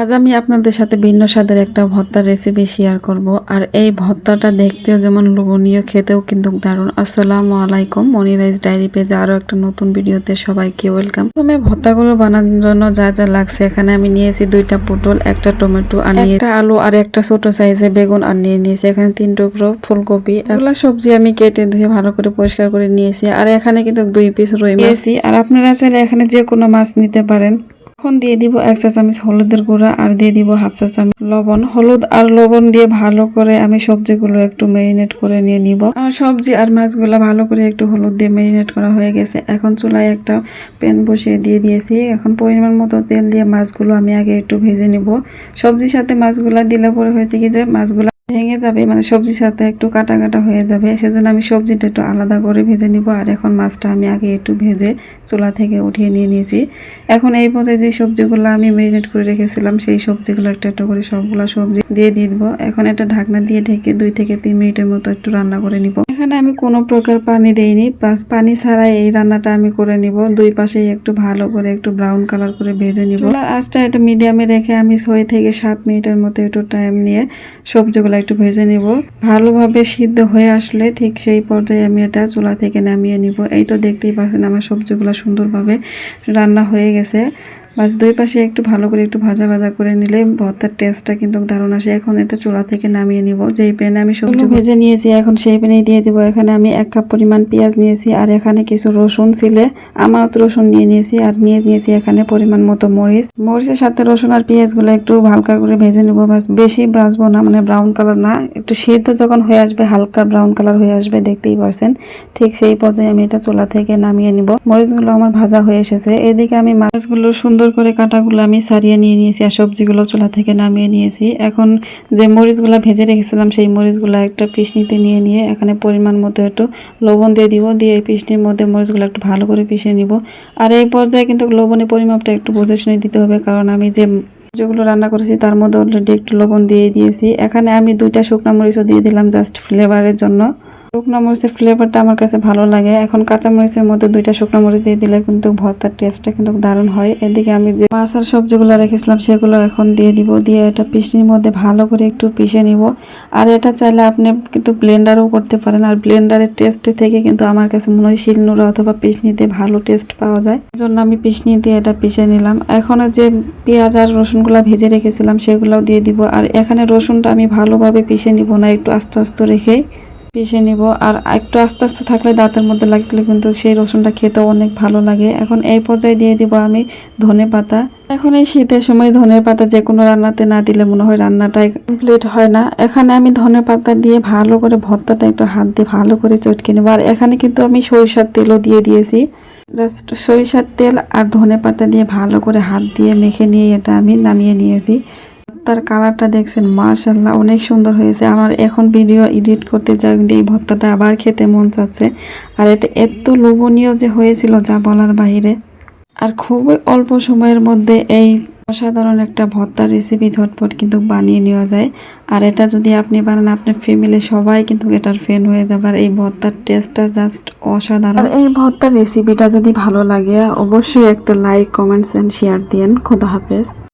আজ আমি আপনাদের সাথে ভিন্ন স্বাদের একটা ভর্তার রেসিপি শেয়ার করব। আর এই ভর্তাটা দেখতেও যেমন লোভনীয় খেতেও কিন্তু দারুণ। আসসালামু আলাইকুম মনি রাইস ডায়েরি পেজে আরও একটা নতুন ভিডিওতে সবাইকে ওয়েলকাম। প্রথমে ভর্তাগুলো বানানোর জন্য যা যা লাগছে এখানে আমি নিয়েছি দুইটা পটল একটা টমেটো আর নিয়ে একটা আলু আর একটা ছোট সাইজে বেগুন আর নিয়ে নিয়েছি। এখানে তিন টুকরো ফুলকপি এগুলো সবজি আমি কেটে ধুয়ে ভালো করে পরিষ্কার করে নিয়েছি। আর এখানে কিন্তু দুই পিস নিয়েছি আর আপনারা চাইলে এখানে যে কোনো মাছ নিতে পারেন। এখন দিয়ে দিব এক চা চামচ হলুদের গুঁড়া আর দিয়ে দিব হাফ চা চামচ লবণ। হলুদ আর লবণ দিয়ে ভালো করে আমি সবজিগুলো একটু ম্যারিনেট করে নিয়ে নিব। আর সবজি আর মাছগুলো ভালো করে একটু হলুদ দিয়ে ম্যারিনেট করা হয়ে গেছে। এখন চুলায় একটা প্যান বসিয়ে দিয়ে দিয়েছি। এখন পরিমাণ মতো তেল দিয়ে মাছগুলো আমি আগে একটু ভেজে নিব। সবজির সাথে মাছগুলা দিলে পরে হয়েছে কি যে মাছগুলা ভেঙে যাবে মানে সবজির সাথে একটু কাটা কাটা হয়ে যাবে, সেজন্য আমি সবজিটা একটু আলাদা করে ভেজে নিব, আর এখন মাছটা আমি আগে একটু ভেজে চুলা থেকে উঠিয়ে নিয়ে নিয়েছি। এখন এই পর্যায়ে যে সবজিগুলো আমি মেরিনেট করে রেখেছিলাম, সেই সবজিগুলো একটা একটা করে সবগুলো সবজি দিয়ে দিব। এখন এটা ঢাকনা দিয়ে ঢেকে দুই থেকে তিন মিনিটের মতো একটু রান্না করে নিব। এখানে আমি কোনো প্রকার পানি দেইনি পানি ছাড়াই এই রান্নাটা আমি করে নিব। দুই পাশেই একটু ভালো করে একটু ব্রাউন কালার করে ভেজে নিব। আঁচটা এটা মিডিয়ামে রেখে আমি ছয় থেকে সাত মিনিটের মতো একটু টাইম নিয়ে সবজিগুলো একটু ভেজে নিব। ভালোভাবে সিদ্ধ হয়ে আসলে ঠিক সেই পর্যায়ে আমি এটা চুলা থেকে নামিয়ে নিব। এই তো দেখতেই পাচ্ছেন আমার সবজিগুলো সুন্দরভাবে রান্না হয়ে গেছে। বাস দুই পাশে একটু ভালো করে একটু ভাজা ভাজা করে নিলে ভর্তার টেস্টটা কিন্তু দারুণ আসে। এখন এটা চুলা থেকে নামিয়ে নিব। যেই প্যানে আমি সবজি ভেজে নিয়েছি এখন সেই প্যানে দিয়ে দিব। এখানে আমি এক কাপ পরিমাণ পেঁয়াজ নিয়েছি আর এখানে কিছু রসুন ছিলে। আমার তো রসুন নিয়ে নিয়েছি আর নিয়ে নিয়েছি এখানে পরিমাণ মতো মরিচ। মরিচের সাথে রসুন আর পেঁয়াজগুলো একটু হালকা করে ভেজে নিব। বাস বেশি ভাজবো না মানে ব্রাউন কালার না। একটু সিদ্ধ যখন হয়ে আসবে হালকা ব্রাউন কালার হয়ে আসবে দেখতেই পারছেন। ঠিক সেই পর্যায়ে আমি এটা চুলা থেকে নামিয়ে নিব। মরিচগুলো আমার ভাজা হয়ে এসেছে। এদিকে আমি মাছগুলো সুন্দর করে কাটাগুলো আমি সারিয়ে নিয়ে নিয়েছি আর সবজিগুলো চুলা থেকে নামিয়ে নিয়েছি। এখন যে মরিচগুলো ভেজে রেখেছিলাম, সেই মরিচগুলো একটা পিসনিতে নিয়ে নিয়ে এখানে পরিমাণ মতো একটু লবণ দিয়ে দিব। দিয়ে এই পিসনির মধ্যে মরিচগুলো একটু ভালো করে পিষে নিব। আর এই পর্যায়ে কিন্তু লবণের পরিমাপটা একটু বুঝে শুনে দিতে হবে, কারণ আমি যে যেগুলো রান্না করেছি তার মধ্যে অলরেডি একটু লবণ দিয়ে দিয়েছি। এখানে আমি দুইটা শুকনো মরিচও দিয়ে দিলাম জাস্ট ফ্লেভারের জন্য। শুকনো মরিচের ফ্লেভারটা আমার কাছে ভালো লাগে। এখন কাঁচা মরিচের মধ্যে দুইটা শুকনো মরিচ দিয়ে দিলে কিন্তু ভর্তার টেস্টটা কিন্তু দারুণ হয়। এদিকে আমি যে মাছ আর সবজিগুলো রেখেছিলাম, সেগুলো এখন দিয়ে দিব। দিয়ে এটা পিসনির মধ্যে ভালো করে একটু পিষে নিব। আর এটা চাইলে আপনি কিন্তু ব্লেন্ডারও করতে পারেন। আর ব্লেন্ডারের টেস্ট থেকে কিন্তু আমার কাছে মনে হয় শিলনোড়া অথবা পিসনিতে ভালো টেস্ট পাওয়া যায়। জন্য আমি পিসনি দিয়ে এটা পিষে নিলাম। এখন যে পেঁয়াজ আর রসুনগুলো ভেজে রেখেছিলাম, সেগুলোও দিয়ে দিব। আর এখানে রসুনটা আমি ভালোভাবে পিষে নিব না, একটু আস্তে আস্তে রেখেই পিষে নিব। আর একটু আস্তে আস্তে থাকলে দাঁতের মধ্যে লাগলে কিন্তু সেই রসুনটা খেতেও অনেক ভালো লাগে। এখন এই পর্যায়ে দিয়ে দিব আমি ধনে পাতা। এখন এই শীতের সময় ধনে পাতা যে কোনো রান্নাতে না দিলে মনে হয় রান্নাটাই কমপ্লিট হয় না। এখানে আমি ধনে পাতা দিয়ে ভালো করে ভর্তাটা একটু হাত দিয়ে ভালো করে চটকে নেব। আর এখানে কিন্তু আমি সরিষার তেলও দিয়ে দিয়েছি। জাস্ট সরিষার তেল আর ধনে পাতা দিয়ে ভালো করে হাত দিয়ে মেখে নিয়ে এটা আমি নামিয়ে নিয়েছি। তার কালারটা দেখছেন মাশাল্লাহ অনেক সুন্দর হয়েছে। আমার এখন ভিডিও এডিট করতে যাই কিন্তু এই ভর্তাটা আবার খেতে মন চাচ্ছে। আর এটা এত লোভনীয় যে হয়েছিল, যা বলার বাইরে আর খুবই অল্প সময়ের মধ্যে এই অসাধারণ একটা ভর্তার রেসিপি ঝটপট কিন্তু বানিয়ে নেওয়া যায়। আর এটা যদি আপনি বানান, আপনার ফ্যামিলি সবাই কিন্তু এটার ফ্যান হয়ে যাবে। আর এই ভর্তার টেস্টটা জাস্ট অসাধারণ। এই ভর্তার রেসিপিটা যদি ভালো লাগে, অবশ্যই একটা লাইক কমেন্টস অ্যান্ড শেয়ার দিন খোদা হাফেজ।